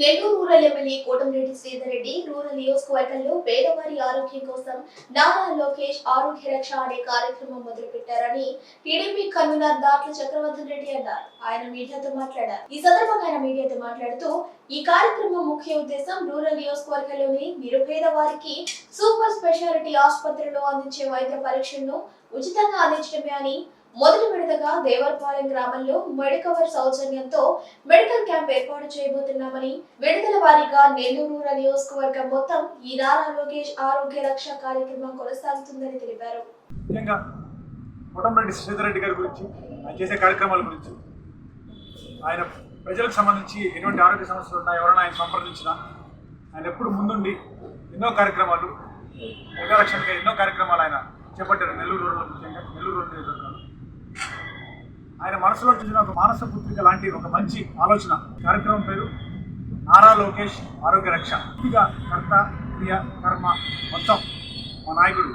Nellore rural MLA Kotamreddy Sridhar Reddy rural నియోజకవర్గంలో పేదవారి ఆరోగ్యం కోసం నారా లోకేష్ ఆరోగ్య రక్ష అనే కార్యక్రమం మొదలుపెట్టారని టీడీపీ కన్వీనర్ దాట్ల చక్రవర్ధన్ రెడ్డి అన్నారు. ఆయన మీడియాతో మాట్లాడారు. ఈ సందర్భంగా ఆయన మీడియాతో మాట్లాడుతూ ఈ కార్యక్రమం ముఖ్య ఉద్దేశం రూరల్ నియోజకవర్గంలోని నిరుపేద వారికి సూపర్ స్పెషాలిటీ ఆసుపత్రిలో అందించే వైద్య పరీక్షలను ఉచితంగా అందించడమే అని మొదటి విడతగా దేవరపాలెం గ్రామంలో మెడికవర్ సౌజన్యంతో మెడికల్ క్యాంప్ ఏర్పాటు చేయబోతున్నామని విడుదల వారీగా నెల్లూరు నియోజకవర్గం మొత్తం ఈ నారా లోకేష్ ఆరోగ్య రక్ష కార్యక్రమం కొనసాగుతుందని తెలిపారు. ముఖ్యంగా కోటంరెడ్డి శ్రీధర్ రెడ్డి గారి గురించి ఆయన చేసే కార్యక్రమాల గురించి ఆయన ప్రజలకు సంబంధించి ఎటువంటి ఆరోగ్య సమస్యలు ఉన్నా ఎవరైనా ఆయన సంప్రదించినా ఆయన ఎప్పుడు ముందుండి ఎన్నో కార్యక్రమాలు ప్రజారక్షణగా ఎన్నో కార్యక్రమాలు ఆయన చేపట్టారు నెల్లూరు ముఖ్యంగా నెల్లూరు రోడ్డు ఆయన మనసులో చూసిన ఒక మానస పుత్రిక లాంటి ఒక మంచి ఆలోచన. కార్యక్రమం పేరు నారా లోకేష్ ఆరోగ్య రక్ష. పూర్తిగా కర్త క్రియ కర్మ మొత్తం మా నాయకుడు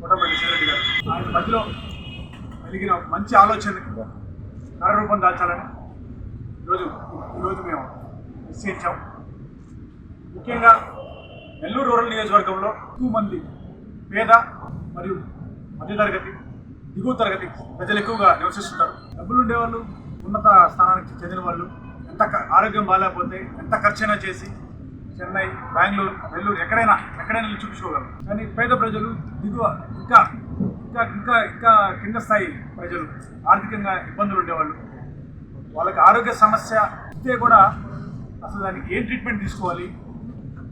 కోటంరెడ్డి శ్రీరెడ్డి గారు. ఆయన మధ్యలో కలిగిన ఒక మంచి ఆలోచనకి కార్యరూపం దాల్చాలని ఈరోజు ఈరోజు మేము నిశ్చయించాం. ముఖ్యంగా నెల్లూరు రూరల్ నియోజకవర్గంలో ఎక్కువ మంది పేద మరియు మధ్యతరగతి దిగువ తరగతి ప్రజలు ఎక్కువగా నివసిస్తుంటారు. డబ్బులు ఉండేవాళ్ళు ఉన్నత స్థానానికి చెందిన వాళ్ళు ఎంత ఆరోగ్యం బాగాలేకపోతే ఎంత ఖర్చైనా చేసి చెన్నై బెంగళూరు నెల్లూరు ఎక్కడైనా ఎక్కడైనా వెళ్ళి చూపించుకోగలరు కానీ పేద ప్రజలు దిగువ ఇంకా ఇంకా ఇంకా ఇంకా కింద స్థాయి ప్రజలు ఆర్థికంగా ఇబ్బందులు ఉండేవాళ్ళు. వాళ్ళకి ఆరోగ్య సమస్య ఇస్తే కూడా అసలు దానికి ఏం ట్రీట్మెంట్ తీసుకోవాలి?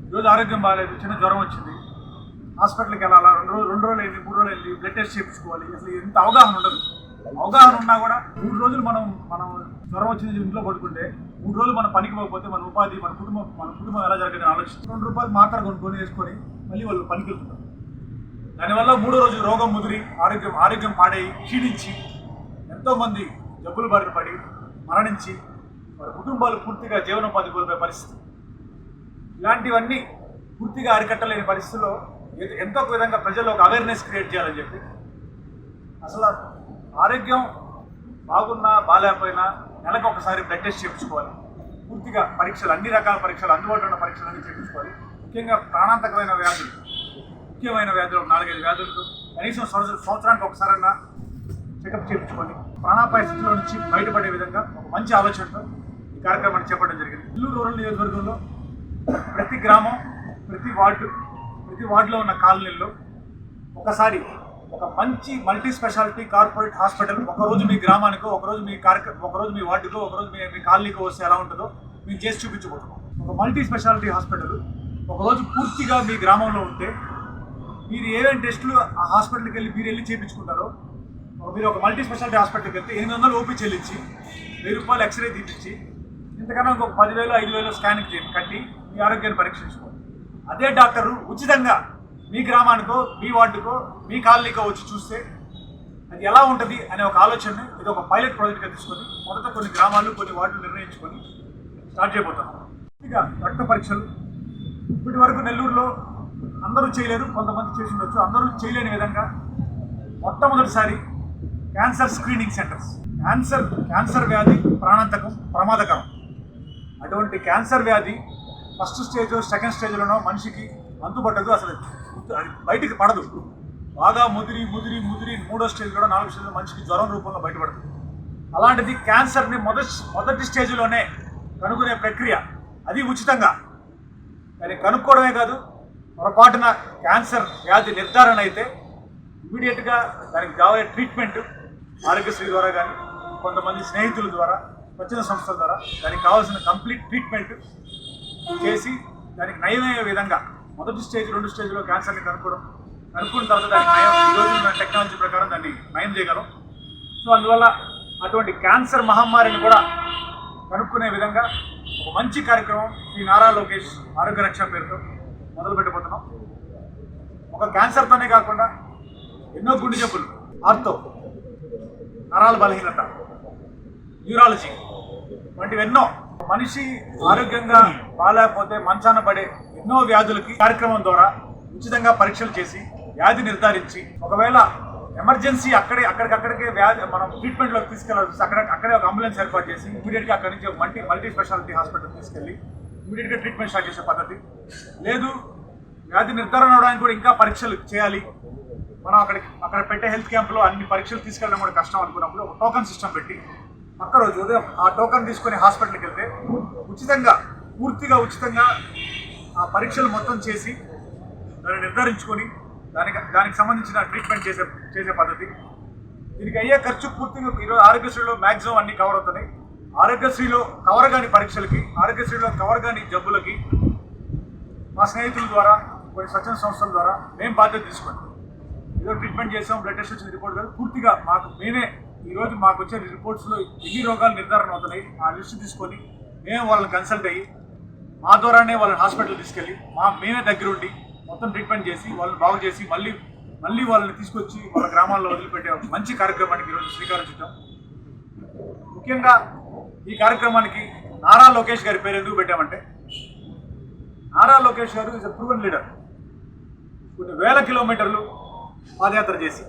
ఈరోజు ఆరోగ్యం బాగాలేదు చిన్న జ్వరం వచ్చింది. హాస్పిటల్కి వెళ్ళాలా? రెండు రోజులు రెండు రోజులు వెళ్ళి మూడు రోజులు వెళ్ళి బ్లడ్ టెస్ట్ చేయించుకోవాలి. అసలు ఎంత అవగాహన ఉండదు. అవగాహన ఉన్నా కూడా మూడు రోజులు మనం మనం జ్వరం వచ్చింది ఇంట్లో పడుకుంటే మూడు రోజులు మన పనికి పోకపోతే మన ఉపాధి మన కుటుంబం మన కుటుంబం ఎలా జరగదని ఆలోచిస్తుంది రెండు రూపాయలు మాత్ర కొనుక్కొని వేసుకొని మళ్ళీ వాళ్ళు పనికి వెళ్తున్నారు దానివల్ల మూడో రోజు రోగం ముదిరి ఆరోగ్యం ఆరోగ్యం పాడై క్షీణించి ఎంతోమంది జబ్బులు బారిన పడి మరణించి వారి కుటుంబాలు పూర్తిగా జీవనోపాధి కోల్పోయే పరిస్థితి. ఇలాంటివన్నీ పూర్తిగా అరికట్టలేని పరిస్థితుల్లో ఎంతో ఒక విధంగా ప్రజల్లో ఒక అవేర్నెస్ క్రియేట్ చేయాలని చెప్పి అసలు ఆరోగ్యం బాగున్నా బాగాలేకపోయినా నెలకు ఒకసారి బ్లడ్ టెస్ట్ చేయించుకోవాలి. పూర్తిగా పరీక్షలు అన్ని రకాల పరీక్షలు అందుబాటులో ఉన్న పరీక్షలు అన్ని చేయించుకోవాలి. ముఖ్యంగా ప్రాణాంతకమైన వ్యాధులు ముఖ్యమైన వ్యాధులు నాలుగైదు వ్యాధులు కనీసం సంవత్సరం సంవత్సరానికి ఒకసారైనా చెకప్ చేయించుకోండి. ప్రాణాపాయ స్థితిలో నుంచి బయటపడే విధంగా ఒక మంచి ఆలోచనతో ఈ కార్యక్రమాన్ని చేపట్టడం జరిగింది. ఇల్లు రూరల్ నియోజకవర్గంలో ప్రతి గ్రామం ప్రతి వార్డు ప్రతి వార్డులో ఉన్న కాలనీల్లో ఒకసారి ఒక మంచి మల్టీ స్పెషాలిటీ కార్పొరేట్ హాస్పిటల్ ఒకరోజు మీ గ్రామానికో ఒకరోజు మీ కార్యక్రమం ఒకరోజు మీ వార్డుకో ఒకరోజు మీ మీ కాలనీకో వస్తే ఎలా ఉంటుందో మేము చేసి చూపించబోతున్నాం. ఒక మల్టీ స్పెషాలిటీ హాస్పిటల్ ఒకరోజు పూర్తిగా మీ గ్రామంలో ఉంటే మీరు ఏమేమి టెస్టులు ఆ హాస్పిటల్కి వెళ్ళి మీరు వెళ్ళి చేయించుకుంటారో మీరు ఒక మల్టీ స్పెషాలిటీ హాస్పిటల్కి వెళ్తే ఎనిమిది వందలు ఓపీ చెల్లించి వెయ్యి రూపాయలు ఎక్స్రే తీపించి ఇంతకన్నా ఇంకొక పదివేలు ఐదు వేలు స్కానింగ్ చేయండి కట్టి మీ ఆరోగ్యాన్ని పరీక్షించుకోండి. అదే డాక్టరు ఉచితంగా మీ గ్రామానికో మీ వార్డుకో మీ కాలనీకో వచ్చి చూస్తే అది ఎలా ఉంటుంది అనే ఒక ఆలోచనని ఇది ఒక పైలట్ ప్రాజెక్ట్గా తీసుకొని మొదట కొన్ని గ్రామాలు కొన్ని వార్డులు నిర్ణయించుకొని స్టార్ట్ చేయబోతాం ఇక రక్త పరీక్షలు. ఇప్పటి వరకు నెల్లూరులో అందరూ చేయలేరు కొంతమంది చేసి ఉండొచ్చు. అందరూ చేయలేని విధంగా మొట్టమొదటిసారి cancer screening centres cancer cancer వ్యాధి ప్రాణాంతకం ప్రమాదకరం. అటువంటి క్యాన్సర్ వ్యాధి ఫస్ట్ స్టేజ్ సెకండ్ స్టేజ్లోనో మనిషికి అందుబట్టదు అసలు. బయటికి పడదు. బాగా ముదిరి ముదిరి ముదిరి మూడో స్టేజ్ కూడా నాలుగో స్టేజ్లో మనిషికి జ్వరం రూపంలో బయటపడుతుంది. అలాంటిది క్యాన్సర్ని మొదటి మొదటి స్టేజ్లోనే కనుగొనే ప్రక్రియ. అది ఉచితంగా. కానీ కనుక్కోవడమే కాదు పొరపాటున క్యాన్సర్ వ్యాధి నిర్ధారణ అయితే ఇమీడియట్గా దానికి కావాలే ట్రీట్మెంట్ ఆరోగ్యశ్రీ ద్వారా కానీ కొంతమంది స్నేహితుల ద్వారా స్వచ్ఛంద సంస్థల ద్వారా దానికి కావాల్సిన కంప్లీట్ ట్రీట్మెంట్ చేసి దానికి నయమయ్యే విధంగా మొదటి స్టేజ్ రెండు స్టేజ్లో క్యాన్సర్ని కనుక్కోవడం కనుక్కున్న తర్వాత దానికి నయం టెక్నాలజీ ప్రకారం దాన్ని నయం చేయగలం. సో అందువల్ల అటువంటి క్యాన్సర్ మహమ్మారిని కూడా కనుక్కునే విధంగా ఒక మంచి కార్యక్రమం శ్రీ నారా లోకేష్ ఆరోగ్య రక్ష పేరుతో మొదలు పెట్టబోతున్నాం ఒక క్యాన్సర్తోనే కాకుండా ఎన్నో గుండె జబ్బులు ఆర్తో నరాల బలహీనత న్యూరాలజీ వంటివి ఎన్నో మనిషి ఆరోగ్యంగా బాగాలేకపోతే మంచాన పడే ఎన్నో వ్యాధులకి కార్యక్రమం ద్వారా ఉచితంగా పరీక్షలు చేసి వ్యాధి నిర్ధారించి ఒకవేళ ఎమర్జెన్సీ అక్కడే అక్కడికక్కడికే వ్యాధి మనం ట్రీట్మెంట్లోకి తీసుకెళ్ళాల్సి అక్కడ అక్కడే ఒక అంబులెన్స్ ఏర్పాటు చేసి ఇమీడియట్గా అక్కడి నుంచి ఒక మల్టీ మల్టీ స్పెషాలిటీ హాస్పిటల్ తీసుకెళ్ళి ఇమీడియట్గా ట్రీట్మెంట్ స్టార్ట్ చేసే పద్ధతి. లేదు వ్యాధి నిర్ధారణ అవడానికి కూడా ఇంకా పరీక్షలు చేయాలి. మనం అక్కడ అక్కడ పెట్టే హెల్త్ క్యాంప్లో అన్ని పరీక్షలు తీసుకెళ్ళడం కూడా కష్టం అనుకున్నప్పుడు ఒక టోకన్ సిస్టమ్ పెట్టి రోజు ఉదయం ఆ టోకన్ తీసుకొని హాస్పిటల్కి వెళ్తే ఉచితంగా పూర్తిగా ఉచితంగా ఆ పరీక్షలు మొత్తం చేసి దాన్ని నిర్ధారించుకొని దానికి దానికి సంబంధించిన ట్రీట్మెంట్ చేసే చేసే పద్ధతి. దీనికి అయ్యే ఖర్చు పూర్తిగా ఈరోజు ఆరోగ్యశ్రీలో మ్యాక్సిమం అన్ని కవర్ అవుతున్నాయి ఆరోగ్యశ్రీలో కవర్ కాని పరీక్షలకి ఆరోగ్యశ్రీలో కవర్ కాని జబ్బులకి మా స్నేహితుల ద్వారా కొన్ని స్వచ్ఛంద సంస్థల ద్వారా మేము బాధ్యత తీసుకోండి. ఏదో ట్రీట్మెంట్ చేసాం బ్లడ్ టెస్ట్ వచ్చిన రిపోర్ట్ కాదు. పూర్తిగా మాకు మేమే ఈరోజు మాకు వచ్చే రిపోర్ట్స్లో ఎన్ని రోగాలు నిర్ధారణ అవుతున్నాయి ఆ లిస్ట్ తీసుకొని మేము వాళ్ళని కన్సల్ట్ అయ్యి మా ద్వారానే వాళ్ళని హాస్పిటల్ తీసుకెళ్ళి మా మేమే దగ్గరుండి మొత్తం ట్రీట్మెంట్ చేసి వాళ్ళని బాగు చేసి మళ్ళీ మళ్ళీ వాళ్ళని తీసుకొచ్చి వాళ్ళ గ్రామాల్లో వదిలిపెట్టే మంచి కార్యక్రమానికి ఈరోజు శ్రీకారం చుట్టాం. ముఖ్యంగా ఈ కార్యక్రమానికి నారా లోకేష్ గారి పేరు ఎందుకు పెట్టామంటే నారా లోకేష్ గారు ఇస్ అ ప్రూవెన్ లీడర్ కొన్ని వేల కిలోమీటర్లు పాదయాత్ర చేసి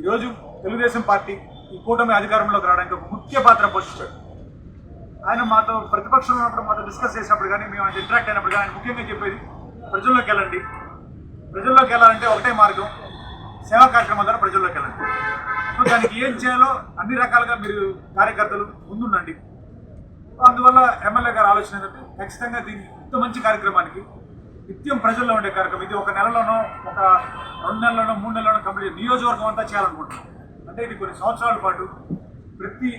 ఈరోజు తెలుగుదేశం పార్టీ ఈ కూటమి అధికారంలోకి రావడానికి ఒక ముఖ్య పాత్ర పోషించాడు ఆయన మాతో ప్రతిపక్షంలో ఉన్నప్పుడు మాతో డిస్కస్ చేసినప్పుడు కానీ మేము ఆయన ఇంటరాక్ట్ అయినప్పుడు కానీ ఆయన ముఖ్యంగా చెప్పేది ప్రజల్లోకి వెళ్ళండి. ప్రజల్లోకి వెళ్ళాలంటే ఒకటే మార్గం. సేవా కార్యక్రమం ద్వారా ప్రజల్లోకి వెళ్ళండి. సో దానికి ఏం చేయాలో అన్ని రకాలుగా మీరు కార్యకర్తలు ముందుండండి. అందువల్ల ఎమ్మెల్యే గారు ఆలోచన ఏంటంటే ఖచ్చితంగా దీన్ని ఇంత మంచి కార్యక్రమానికి నిత్యం ప్రజల్లో ఉండే కార్యక్రమం ఇది ఒక నెలలోనో ఒక రెండు నెలలోనో మూడు నెలలోనో కంప్లీట్ నియోజకవర్గం అంతా చేయాలనుకుంటున్నాం. అంటే ఇది కొన్ని సంవత్సరాల పాటు ప్రతి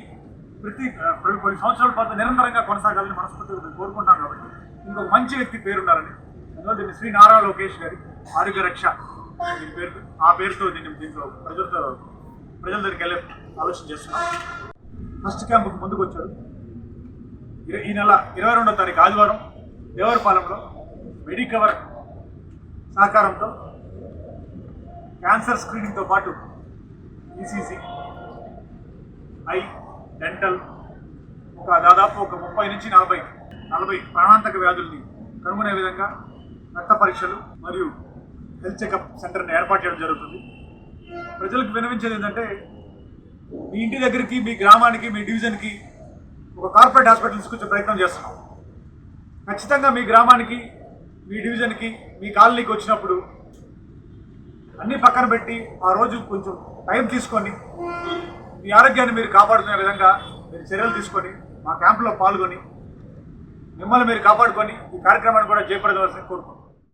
ప్రతి కొన్ని సంవత్సరాల పాటు నిరంతరంగా కొనసాగాలని మనస్ఫూర్తిగా కోరుకుంటాం కాబట్టి ఇంకొక మంచి వ్యక్తి పేరున్నారని అందువల్ల దీన్ని శ్రీ నారా లోకేష్ గారి ఆరోగ్య రక్ష దీని పేరు ఆ పేరుతో దీన్ని దీంట్లో ప్రజలతో ప్రజల దగ్గరికి వెళ్ళే ఆలోచన చేస్తున్నాం. ఫస్ట్ క్యాంపుకు ముందుకు వచ్చాడు ఈ నెల ఇరవై రెండో తారీఖు ఆదివారం దేవరపాలెంలో మెడికవర్ సహకారంతో క్యాన్సర్ స్క్రీనింగ్తో పాటు ఈసీసీ ఐ డెంటల్. ఒక దాదాపు ఒక ముప్పై నుంచి నలభై నలభై ప్రాణాంతక వ్యాధుల్ని కనుగొనే విధంగా రక్త పరీక్షలు మరియు హెల్త్ చెకప్ సెంటర్ని ఏర్పాటు చేయడం జరుగుతుంది. ప్రజలకు వినవించేది ఏంటంటే మీ ఇంటి దగ్గరికి మీ గ్రామానికి మీ డివిజన్కి ఒక కార్పొరేట్ హాస్పిటల్ తీసుకొచ్చే ప్రయత్నం చేస్తున్నాం. ఖచ్చితంగా మీ గ్రామానికి మీ డివిజన్కి మీ కాలనీకి వచ్చినప్పుడు అన్నీ పక్కన పెట్టి ఆ రోజు కొంచెం టైం తీసుకొని మీ ఆరోగ్యాన్ని మీరు కాపాడుకునే విధంగా మీరు చర్యలు తీసుకొని మా క్యాంపులో పాల్గొని మిమ్మల్ని మీరు కాపాడుకొని ఈ కార్యక్రమాన్ని కూడా జయప్రదవలసింది కోరుకుంటున్నాను